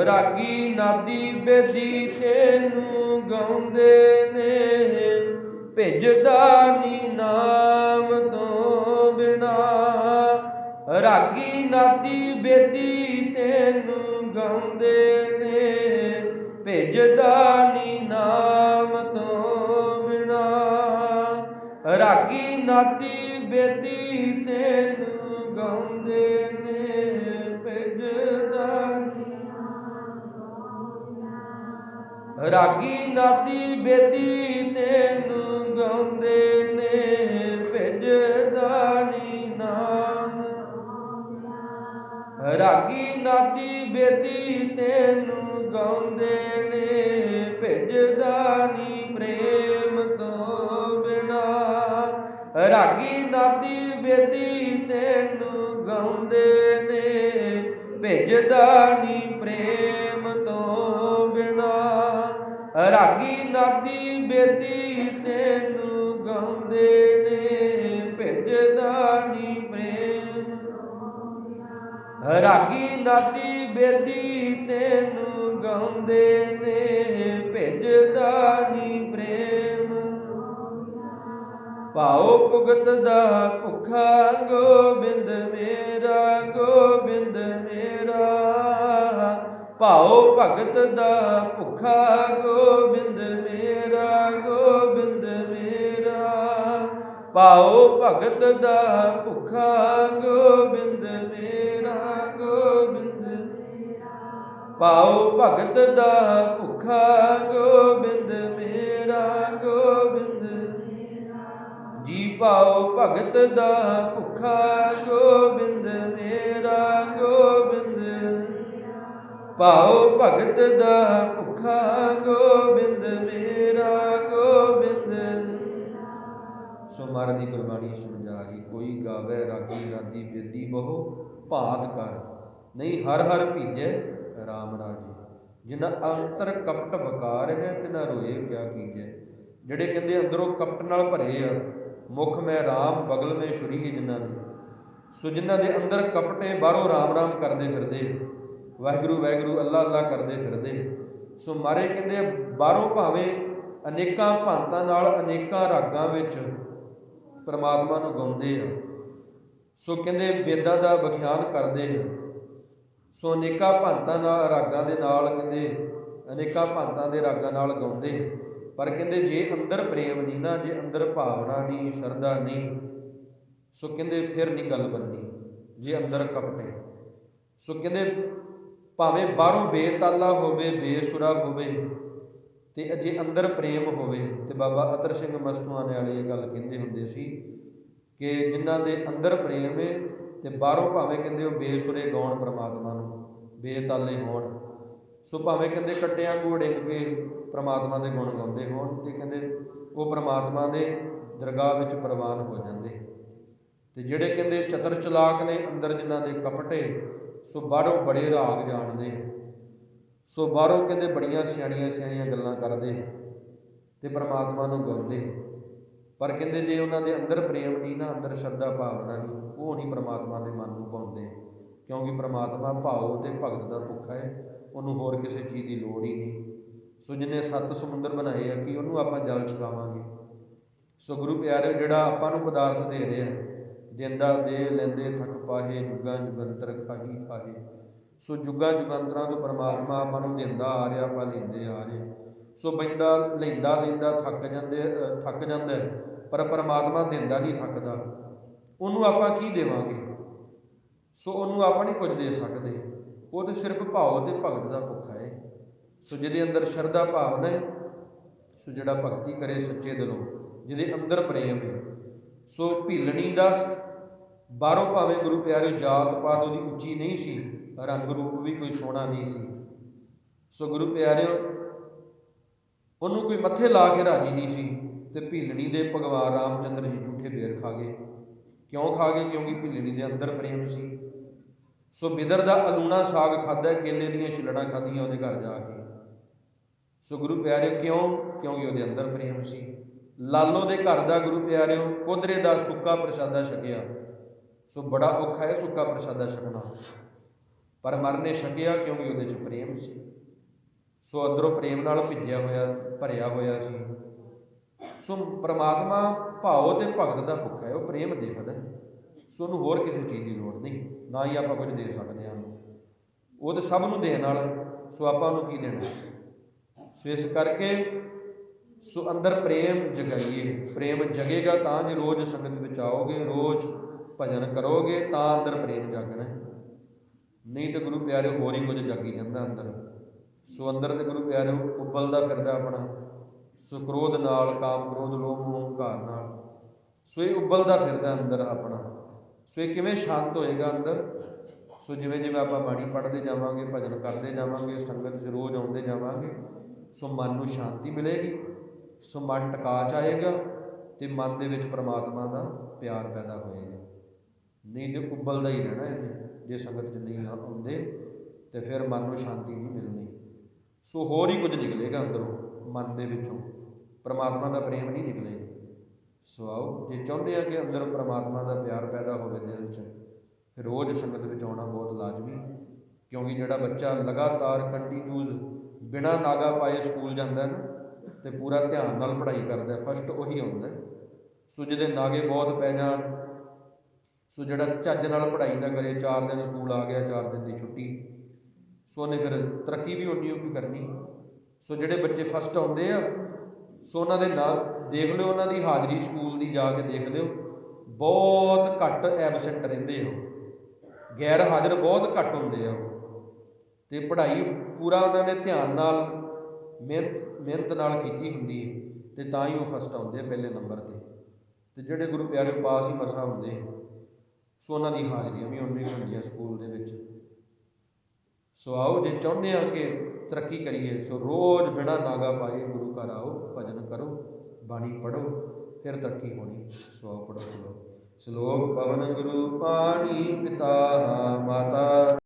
ਰਾਗੀ ਨਾਦੀ ਬੇਦੀ ਤੈਨੂੰ ਗਾਉਂਦੇ ਨੇ। ਭਿਜਦਾ ਨੀ ਨਾਮ ਤੋਂ ਬਿਨਾ। ਰਾਗੀ ਨਾਦੀ ਬੇਦੀ ਤੈਨੂੰ ਗਾਉਂਦੇ ਨੇ। ਭਿਜਦਾ ਨੀ ਨਾਮ ਤੋਂ ਬਿਨਾ। ਰਾਗੀ ਨਾਦੀ ਬੇਦੀ ਤੈਨੂੰ ਗਾਉਂਦੇ ਨੇ। ਰਾਗੀ ਨਾਦੀ ਬੇਦੀ ਤੈਨੂੰ ਗਾਉਂਦੇ ਨੇ, ਭੇਜਦਾ ਨੀ ਨਾਮ। ਰਾਗੀ ਨਾਦੀ ਬੇਦੀ ਤੈਨੂੰ ਗਾਉਂਦੇ ਨੇ, ਭੇਜਦਾ ਨੀ ਪ੍ਰੇਮ ਤੋਂ ਬਿਨਾ। ਰਾਗੀ ਨਾਦੀ ਬੇਦੀ ਤੈਨੂੰ ਗਾਉਂਦੇ ਨੇ, ਭੇਜਦਾ ਨੀ ਪ੍ਰੇਮ ਰਾਗੀ ਨਾਦੀ ਬੇਦੀ ਤੈਨੂੰ ਗਾਉਂਦੇ ਨੇ, ਭੇਜਦਾ ਨੀ ਪ੍ਰੇਮ। ਰਾਗੀ ਨਾਦੀ ਬੇਦੀ ਤੈਨੂੰ ਗਾਉਂਦੇ ਨੇ, ਭੇਜਦਾ ਨੀ ਪ੍ਰੇਮ। ਭਾਉ ਭੁਗਤ ਦਾ ਭੁਖਾ ਗੋਬਿੰਦ ਮੇਰਾ ਗੋਬਿੰਦ ਮੇਰਾ। ਭਾਉ ਭਗਤ ਦਾ ਭੁਖਾ ਗੋਬਿੰਦ ਮੇਰਾ ਗੋਬਿੰਦ ਮੇਰਾ। ਭਾਉ ਭਗਤ ਦਾ ਭੁਖਾ ਗੋਬਿੰਦ ਮੇਰਾ, ਗੋਬਿੰਦ ਭਾਉ ਭਗਤ ਦਾ ਭੁਖਾ ਗੋਬਿੰਦ ਮੇਰਾ, ਗੋਬਿੰਦ ਜੀ ਭਾਉ ਭਗਤ ਦਾ ਭੁਖਾ ਗੋਬਿੰਦ ਮੇਰਾ, ਗੋਬਿੰਦ ਭਾਉ ਭਗਤ ਦਾ ਭੁਖਾ ਗੋਬਿੰਦ, ਮੇਰਾ ਗੋਬਿੰਦ। ਸੋ ਮਹਾਰਾਜ ਦੀ ਗੁਰਬਾਣੀ ਸਮਝਾ ਸਮਝਾਈ ਕੋਈ ਗਾਵੇ, ਰਾਗੀ ਰਾਗੀ, ਬੇਦੀ ਬਹੁ, ਭਾਤ ਕਰ। ਨਹੀਂ, ਹਰ ਹਰ ਭੀਜੈ RAM ਰਾਜੇ। ਜਿਨ੍ਹਾਂ ਅੰਤਰ ਕਪਟ ਵਕਾਰ ਹੈ ਤਿਨਾ ਰੋਏ ਕਿਆ ਕੀਜੈ। ਜਿਹੜੇ ਕਹਿੰਦੇ ਅੰਦਰੋਂ ਕਪਟ ਨਾਲ ਭਰੇ ਆ, ਮੁਖ ਮੈਂ RAM ਬਗਲ ਮੈਂ ਛੁਰੀ ਜਿਨ੍ਹਾਂ ਦੇ। ਸੋ ਜਿਨ੍ਹਾਂ ਦੇ ਅੰਦਰ ਕਪਟੇ ਬਾਹਰੋਂ RAM RAM ਕਰਦੇ ਫਿਰਦੇ ਵਾਹਿਗੁਰੂ ਵਾਹਿਗੁਰੂ, ਅੱਲਾ ਅੱਲਾ ਕਰਦੇ ਫਿਰਦੇ। ਸੋ ਮਾਰੇ ਕਹਿੰਦੇ, ਬਾਹਰੋਂ ਭਾਵੇਂ ਅਨੇਕਾਂ ਭਾਂਤਾਂ ਨਾਲ ਅਨੇਕਾਂ ਰਾਗਾਂ ਵਿੱਚ ਪਰਮਾਤਮਾ ਨੂੰ ਗਾਉਂਦੇ ਆ। ਸੋ ਕਹਿੰਦੇ, ਵੇਦਾਂ ਦਾ ਵਿਖਿਆਨ ਕਰਦੇ ਆ। ਸੋ ਅਨੇਕਾਂ ਭਾਂਤਾਂ ਨਾਲ ਰਾਗਾਂ ਦੇ ਨਾਲ ਕਹਿੰਦੇ, ਅਨੇਕਾਂ ਭਾਂਤਾਂ ਦੇ ਰਾਗਾਂ ਨਾਲ ਗਾਉਂਦੇ ਆ। ਪਰ ਕਹਿੰਦੇ, ਜੇ ਅੰਦਰ ਪ੍ਰੇਮ ਨਹੀਂ ਨਾ, ਜੇ ਅੰਦਰ ਭਾਵਨਾ ਨਹੀਂ, ਸ਼ਰਧਾ ਨਹੀਂ, ਸੋ ਕਹਿੰਦੇ, ਫਿਰ ਨਹੀਂ ਗੱਲ ਬੰਨੀ ਜੇ ਅੰਦਰ ਕਪਟੇ। ਸੋ ਕਹਿੰਦੇ ਭਾਵੇਂ ਬਾਹਰੋਂ ਬੇਤਾਲਾ ਹੋਵੇ, ਬੇਸੁਰਾ ਹੋਵੇ ਤੇ ਅਜੇ ਅੰਦਰ ਪ੍ਰੇਮ ਹੋਵੇ, ਤੇ ਬਾਬਾ ਅਤਰ ਸਿੰਘ ਮਸਤੂਆਨੇ ਵਾਲੇ ਇਹ ਗੱਲ ਕਹਿੰਦੇ ਹੁੰਦੇ ਸੀ ਕਿ ਜਿਨ੍ਹਾਂ ਦੇ ਅੰਦਰ ਪ੍ਰੇਮ ਹੈ ਤੇ ਬਾਹਰੋਂ ਭਾਵੇਂ ਕਹਿੰਦੇ ਉਹ ਬੇਸੁਰੇ ਗਾਉਣ ਪ੍ਰਮਾਤਮਾ ਨੂੰ, ਬੇਤਾਲੇ ਹੋਣ। ਸੋ ਭਾਵੇਂ ਕਹਿੰਦੇ ਕੱਟਿਆਂ ਨੂੰ ਡਿੰਗ ਕੇ ਪ੍ਰਮਾਤਮਾ ਦੇ ਗੁਣ ਗਾਉਂਦੇ ਹੋਣ, ਤੇ ਕਹਿੰਦੇ ਉਹ ਪ੍ਰਮਾਤਮਾ ਦੇ ਦਰਗਾਹ ਵਿੱਚ ਪ੍ਰਵਾਨ ਹੋ ਜਾਂਦੇ। ਤੇ ਜਿਹੜੇ ਕਹਿੰਦੇ ਚਤਰ ਚਲਾਕ ਨੇ ਅੰਦਰ ਜਿਨ੍ਹਾਂ ਦੇ ਕਪਟੇ ਸੋ ਬਾਹਰੋਂ ਬੜੇ ਰਾਗ ਜਾਣਦੇ ਸੋ ਬਾਹਰੋਂ ਕਹਿੰਦੇ ਬੜੀਆਂ ਸਿਆਣੀਆਂ ਸਿਆਣੀਆਂ ਗੱਲਾਂ ਕਰਦੇ ਤੇ ਪਰਮਾਤਮਾ ਨੂੰ ਗਾਉਂਦੇ ਪਰ ਕਹਿੰਦੇ ਜੇ ਉਹਨਾਂ ਦੇ ਅੰਦਰ ਪ੍ਰੇਮ ਨਹੀਂ ਨਾ, ਅੰਦਰ ਸ਼ਰਧਾ ਭਾਵਨਾ ਨਹੀਂ, ਉਹ ਨਹੀਂ ਪਰਮਾਤਮਾ ਦੇ ਮਨ ਨੂੰ ਪਾਉਂਦੇ। ਕਿਉਂਕਿ ਪਰਮਾਤਮਾ ਭਾਉ ਤੇ ਭਗਤ ਦਾ ਭੁੱਖਾ ਹੈ, ਉਹਨੂੰ ਹੋਰ ਕਿਸੇ ਚੀਜ਼ ਦੀ ਲੋੜ ਹੀ ਨਹੀਂ। ਸੋ ਜਿਹਨੇ ਸੱਤ ਸਮੁੰਦਰ ਬਣਾਏ ਆ, ਕਿ ਉਹਨੂੰ ਆਪਾਂ ਜਲ ਛਕਾਵਾਂਗੇ? ਸੋ ਗੁਰੂ ਪਿਆਰੇ ਜਿਹੜਾ ਆਪਾਂ ਨੂੰ ਪਦਾਰਥ ਦੇ ਰਿਹਾ ਦਿੰਦਾ ਦੇ ਲੈਂਦੇ ਥਕ ਪਾਹੇ, ਜੁਗਾਂ ਜੁਗੰਤਰ ਖਾਹੀ ਖਾਹੇ। ਸੋ ਜੁਗਾਂ ਜੁਗੰਤਰਾਂ ਤੋਂ ਪਰਮਾਤਮਾ ਆਪਾਂ ਨੂੰ ਦਿੰਦਾ ਆ ਰਿਹਾ, ਆਪਾਂ ਲੈਂਦੇ ਆ ਰਹੇ। ਸੋ ਬੰਦਾ ਲੈਂਦਾ ਲੈਂਦਾ ਥੱਕ ਜਾਂਦੇ ਥੱਕ ਜਾਂਦਾ ਪਰ ਪਰਮਾਤਮਾ ਦਿੰਦਾ ਨਹੀਂ ਥੱਕਦਾ। ਉਹਨੂੰ ਆਪਾਂ ਕੀ ਦੇਵਾਂਗੇ? ਸੋ ਉਹਨੂੰ ਆਪਾਂ ਨਹੀਂ ਕੁਝ ਦੇ ਸਕਦੇ। ਉਹ ਤੇ ਸਿਰਫ ਭਾਵ ਤੇ ਭਗਤ ਦਾ ਭੁੱਖਾ ਹੈ। ਸੋ ਜਿਹਦੇ ਅੰਦਰ ਸ਼ਰਧਾ ਭਾਵਨਾ ਹੈ, ਸੋ ਜਿਹੜਾ ਭਗਤੀ ਕਰੇ ਸੱਚੇ ਦਿਲੋਂ, ਜਿਹਦੇ ਅੰਦਰ ਪ੍ਰੇਮ ਹੈ। ਸੋ ਭੀਲਣੀ ਦਾ ਬਾਹਰੋਂ ਭਾਵੇਂ ਗੁਰੂ ਪਿਆਰੇ ਜਾਤ ਪਾਤ ਉਹਦੀ ਉੱਚੀ ਨਹੀਂ ਸੀ, ਰੰਗ ਰੂਪ ਵੀ ਕੋਈ ਸੋਹਣਾ ਨਹੀਂ ਸੀ। ਸੋ ਗੁਰੂ ਪਿਆਰਿਓ, ਉਹਨੂੰ ਕੋਈ ਮੱਥੇ ਲਾ ਕੇ ਰਾਜੀ ਨਹੀਂ ਸੀ ਤੇ ਭੀਲਣੀ ਦੇ ਭਗਵਾਨ ਰਾਮਚੰਦਰ ਜੀ ਝੂਠੇ ਬੇਰ ਖਾ ਗਏ। ਕਿਉਂ ਖਾ ਗਏ? ਕਿਉਂਕਿ ਭੀਲਣੀ ਦੇ ਅੰਦਰ ਪ੍ਰੇਮ ਸੀ। ਸੋ ਬਿਦਰ ਦਾ ਅਲੂਣਾ ਸਾਗ ਖਾਦਾ ਕੇਲੇ ਦੀਆਂ ਛਿਲੜਾਂ ਖਾਧੀਆਂ ਉਹਦੇ ਘਰ ਜਾ ਕੇ। ਸੋ ਗੁਰੂ ਪਿਆਰੇ ਕਿਉਂ? ਕਿਉਂਕਿ ਉਹਦੇ ਅੰਦਰ ਪ੍ਰੇਮ ਸੀ। ਲਾਲੋ ਦੇ ਘਰ ਦਾ ਗੁਰੂ ਪਿਆਰਿਓ ਕੋਧਰੇ ਦਾ ਸੁੱਕਾ ਪ੍ਰਸ਼ਾਦਾ ਛਕਿਆ। ਸੋ ਬੜਾ ਔਖਾ ਹੈ ਸੁੱਕਾ ਪ੍ਰਸ਼ਾਦਾ ਛਕਣਾ। ਪਰ ਮਰਨੇ ਛਕਿਆ ਕਿਉਂਕਿ ਉਹਦੇ 'ਚ ਪ੍ਰੇਮ ਸੀ? ਸੋ ਅੰਦਰੋਂ ਪ੍ਰੇਮ ਨਾਲ ਭਿੱਜਿਆ ਹੋਇਆ, ਭਰਿਆ ਹੋਇਆ ਸੀ। ਸੋ ਪ੍ਰਮਾਤਮਾ ਭਾਉ ਤੇ ਭਗਤ ਦਾ ਭੁੱਖਾ ਹੈ, ਉਹ ਪ੍ਰੇਮ ਦੇਖਦਾ ਸੋ ਉਹਨੂੰ ਹੋਰ ਕਿਸੇ ਚੀਜ਼ ਦੀ ਲੋੜ ਨਹੀਂ, ਨਾ ਹੀ ਆਪਾਂ ਕੁਝ ਦੇ ਸਕਦੇ ਹਾਂ। ਉਹਨੂੰ। ਉਹ ਤੇ ਸਭ ਨੂੰ ਦੇਣ ਵਾਲਾ, ਸੋ ਆਪਾਂ ਉਹਨੂੰ ਕੀ ਦੇਣਾ? ਸੋ ਇਸ ਕਰਕੇ ਸੋ ਅੰਦਰ ਪ੍ਰੇਮ ਜਗਾਈਏ, ਪ੍ਰੇਮ ਜਗੇਗਾ ਤਾਂ ਜੇ ਰੋਜ਼ ਸੰਗਤ ਵਿੱਚ ਆਓਗੇ, ਰੋਜ਼ ਭਜਨ ਕਰੋਗੇ ਤਾਂ ਅੰਦਰ ਪ੍ਰੇਮ ਜਾਗਣਾ ਨਹੀਂ ਤਾਂ ਗੁਰੂ ਪਿਆਰੇ ਹੋਰ ਹੀ ਕੁਝ ਜਾਗੀ ਜਾਂਦਾ ਅੰਦਰ। ਸੋ ਅੰਦਰ ਤੇ ਗੁਰੂ ਪਿਆਰੇ ਉਬਲਦਾ ਫਿਰਦਾ ਆਪਣਾ। ਸੋ ਕ੍ਰੋਧ ਨਾਲ, ਕਾਮ ਕ੍ਰੋਧ, ਲੋਭ ਮੋਹ ਹੰਕਾਰ ਨਾਲ। ਸੋ ਇਹ ਉਬਲਦਾ ਫਿਰਦਾ ਅੰਦਰ ਆਪਣਾ। ਸੋ ਇਹ ਕਿਵੇਂ ਸ਼ਾਂਤ ਹੋਏਗਾ ਅੰਦਰ? ਸੋ ਜਿਵੇਂ ਜਿਵੇਂ ਆਪਾਂ ਬਾਣੀ ਪੜ੍ਹਦੇ ਜਾਵਾਂਗੇ, ਭਜਨ ਕਰਦੇ ਜਾਵਾਂਗੇ, ਸੰਗਤ 'ਚ ਰੋਜ਼ ਆਉਂਦੇ ਜਾਵਾਂਗੇ, ਸੋ ਮਨ ਨੂੰ ਸ਼ਾਂਤੀ ਮਿਲੇਗੀ। ਸੋ ਮਨ ਟਿਕਾ ਚ ਆਏਗਾ ਤੇ ਮਨ ਦੇ ਵਿੱਚ ਪ੍ਰਮਾਤਮਾ ਦਾ ਪਿਆਰ ਪੈਦਾ ਹੋਏਗਾ। ਨਹੀਂ ਤੇ ਉਬਲਦਾ ਹੀ ਰਹਿਣਾ ਇਹਨੇ, ਜੇ ਸੰਗਤ 'ਚ ਨਹੀਂ ਆਉਂਦੇ, ਤੇ ਫਿਰ ਮਨ ਨੂੰ ਸ਼ਾਂਤੀ ਨਹੀਂ ਮਿਲਣੀ। ਸੋ ਹੋਰ ਹੀ ਕੁਝ ਨਿਕਲੇਗਾ ਅੰਦਰੋਂ, ਮਨ ਦੇ ਵਿੱਚੋਂ। ਪ੍ਰਮਾਤਮਾ ਦਾ ਪ੍ਰੇਮ ਨਹੀਂ ਨਿਕਲੇਗਾ। ਸੋ ਆਓ, ਜੇ ਚਾਹੁੰਦੇ ਆ ਕਿ ਅੰਦਰ ਪ੍ਰਮਾਤਮਾ ਦਾ ਪਿਆਰ ਪੈਦਾ ਹੋਵੇ ਦਿਲ 'ਚ, ਫਿਰ ਰੋਜ਼ ਸੰਗਤ ਵਿੱਚ ਆਉਣਾ ਬਹੁਤ ਲਾਜ਼ਮੀ ਕਿਉਂਕਿ ਜਿਹੜਾ ਬੱਚਾ ਲਗਾਤਾਰ ਕੰਟੀਨਿਊਸ ਬਿਨਾਂ ਨਾਗਾ ਪਾਏ ਸਕੂਲ ਜਾਂਦਾ ਹੈ ਨਾ ਤੇ ਪੂਰਾ ਧਿਆਨ ਨਾਲ ਪੜ੍ਹਾਈ ਕਰਦਾ ਫਸਟ ਉਹੀ ਆਉਂਦਾ ਸੋ ਜਿਹਦੇ ਨਾਗੇ ਬਹੁਤ ਪੈ ਜਾਣ, ਸੋ ਜਿਹੜਾ ਚੱਜ ਨਾਲ ਪੜ੍ਹਾਈ ਨਾ ਕਰੇ 4 ਦਿਨ ਸਕੂਲ ਆ ਗਿਆ 4 ਦਿਨ ਦੀ ਛੁੱਟੀ, ਸੋ ਉਹਨੇ ਫਿਰ ਤਰੱਕੀ ਵੀ ਉਨੀ ਹੀ ਕਰਨੀ। ਸੋ ਜਿਹੜੇ ਬੱਚੇ ਫਸਟ ਆਉਂਦੇ ਆ, ਸੋ ਉਹਨਾਂ ਦੇ ਨਾਲ ਦੇਖ ਲਿਓ, ਉਹਨਾਂ ਦੀ ਹਾਜ਼ਰੀ ਸਕੂਲ ਦੀ ਜਾ ਕੇ ਦੇਖ ਲਿਓ, ਬਹੁਤ ਘੱਟ ਐਬਸੈਂਟ ਰਹਿੰਦੇ ਹੋ ਗੈਰ ਹਾਜ਼ਰ ਬਹੁਤ ਘੱਟ ਹੁੰਦੇ ਆ ਉਹ। ਤੇ ਪੜ੍ਹਾਈ ਪੂਰਾ ਉਹਨਾਂ ਨੇ ਧਿਆਨ ਨਾਲ ਮਿਹਨਤ ਮਿਹਨਤ ਨਾਲ ਕੀਤੀ ਹੁੰਦੀ ਹੈ ਤੇ ਤਾਂ ਹੀ ਉਹ ਫਸਟ ਆਉਂਦੇ ਆ ਪਹਿਲੇ ਨੰਬਰ ਤੇ। ਤੇ ਜਿਹੜੇ ਗੁਰੂ ਪਿਆਰੇ ਪਾਸ ਹੀ ਮਸਾ ਹੁੰਦੇ ਸੋ ਉਹਨਾਂ ਦੀ ਹਾਜ਼ਰੀਆਂ ਵੀ ਉਨੀ ਹੁੰਦੀਆਂ ਸਕੂਲ ਦੇ ਵਿੱਚ। ਸੋ ਆਓ ਜੇ ਚਾਹੁੰਦੇ ਆ ਕਿ ਤਰੱਕੀ ਕਰੀਏ, ਸੋ ਰੋਜ਼ ਬਿਨਾਂ ਨਾਗਾ ਪਾਏ ਗੁਰੂ ਘਰ ਆਓ, ਭਜਨ ਕਰੋ, ਬਾਣੀ ਪੜੋ ਫਿਰ ਤਰੱਕੀ ਹੋਣੀ। ਸੋ ਆਓ ਪੜੋ ਸਲੋਕ ਪਵਨ ਗੁਰੂ ਪਾਣੀ ਪਿਤਾ ਮਾਤਾ